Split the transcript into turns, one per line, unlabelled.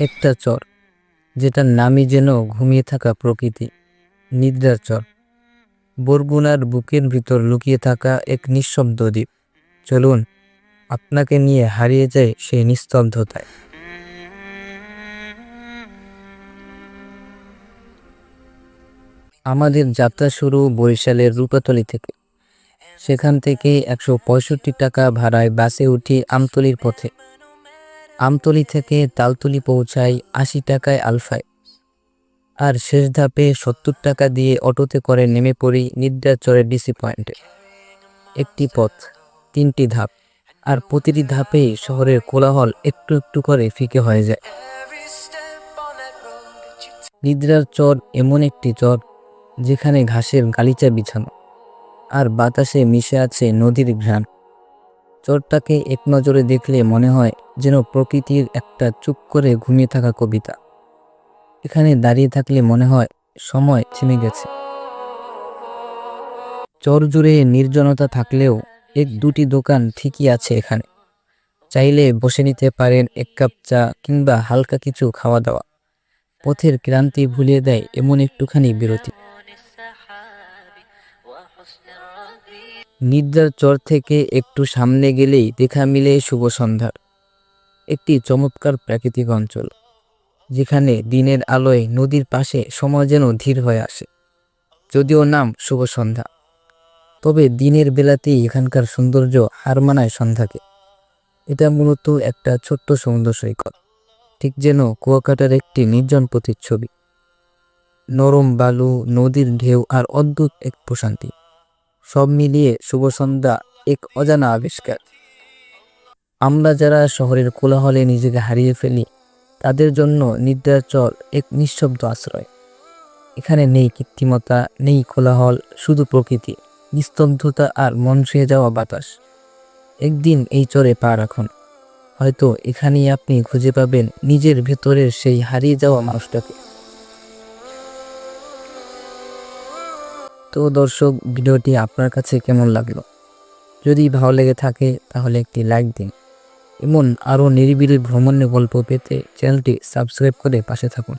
একটা চর, যেটার নামই যেন ঘুমিয়ে থাকা প্রকৃতি, নিদ্রার চর। বরগুনার বুকের ভিতর লুকিয়ে থাকা এক নিঃশব্দ দ্বীপ। চলুন, আপনাকে নিয়ে হারিয়ে যায় সেই নিস্তব্ধতায়। আমাদের যাত্রা শুরু বরিশালের রূপাতলি থেকে। সেখান থেকে একশো পঁয়ষট্টি টাকা ভাড়ায় বাসে উঠি আমতলির পথে। আমতলি থেকে তালতলি পৌঁছাই আশি টাকায় আলফায়। আর শেষ ধাপে সত্তর টাকা দিয়ে অটোতে করে নেমে পড়ি নিদ্রাচরের ডিসি পয়েন্টে। একটি পথ, তিনটি ধাপ, আর প্রতিটি ধাপেই শহরের কোলাহল একটু একটু করে ফিকে হয়ে যায়। নিদ্রার চর এমন একটি চর, যেখানে ঘাসের গালিচা বিছানো, আর বাতাসে মিশে আছে নদীর ঘ্রাণ। চরটাকে এক নজরে দেখলে মনে হয় যেন প্রকৃতির একটা চুপ করে ঘুমিয়ে থাকা কবিতা। এখানে দাঁড়িয়ে থাকলে মনে হয় সময় থেমে গেছে। চর জুড়ে নির্জনতা থাকলেও এক দুটি দোকান ঠিকই আছে এখানে। চাইলে বসে নিতে পারেন এক কাপ চা কিংবা হালকা কিছু খাওয়া দাওয়া পথের ক্লান্তি ভুলিয়ে দেয় এমন একটুখানি বিরতি। নিদ্রার চর থেকে একটু সামনে গেলেই দেখা মিলে শুভ সন্ধ্যার। একটি চমৎকার প্রাকৃতিক অঞ্চল, যেখানে দিনের আলোয় নদীর পাশে সময় যেন ধীর হয়ে আসে, যদিও নাম শুভ সন্ধ্যা। তবে দিনের বেলাতেই এখানকার সৌন্দর্য হার মানায় সন্ধ্যাকে। এটা মূলত একটা ছোট্ট সমুদ্র সৈকত, ঠিক যেন কুয়াকাটার একটি নির্জন প্রতিচ্ছবি। নরম বালু, নদীর ঢেউ আর অদ্ভুত এক প্রশান্তি। সব মিলিয়ে শুভ সন্ধ্যা, এক অজানা আবিষ্কার। আমরা যারা শহরের কোলাহলে নিজেকে হারিয়ে ফেলি, তাদের জন্য নিদ্রার চর এক নিঃশব্দ আশ্রয়। এখানে নেই কৃত্রিমতা, নেই কোলাহল, শুধু প্রকৃতি, নিস্তব্ধতা আর মন ছুঁয়ে যাওয়া বাতাস। একদিন এই চরে পা রাখুন। হয়তো এখানেই আপনি খুঁজে পাবেন নিজের ভেতরের সেই হারিয়ে যাওয়া মানুষটাকে। তো দর্শক, ভিডিওটি আপনার কাছে কেমন লাগল? যদি ভালো লেগে থাকে, তাহলে একটি লাইক দিন। এমন আরও নিরিবিলি ভ্রমণের গল্প পেতে চ্যানেলটি সাবস্ক্রাইব করে পাশে থাকুন।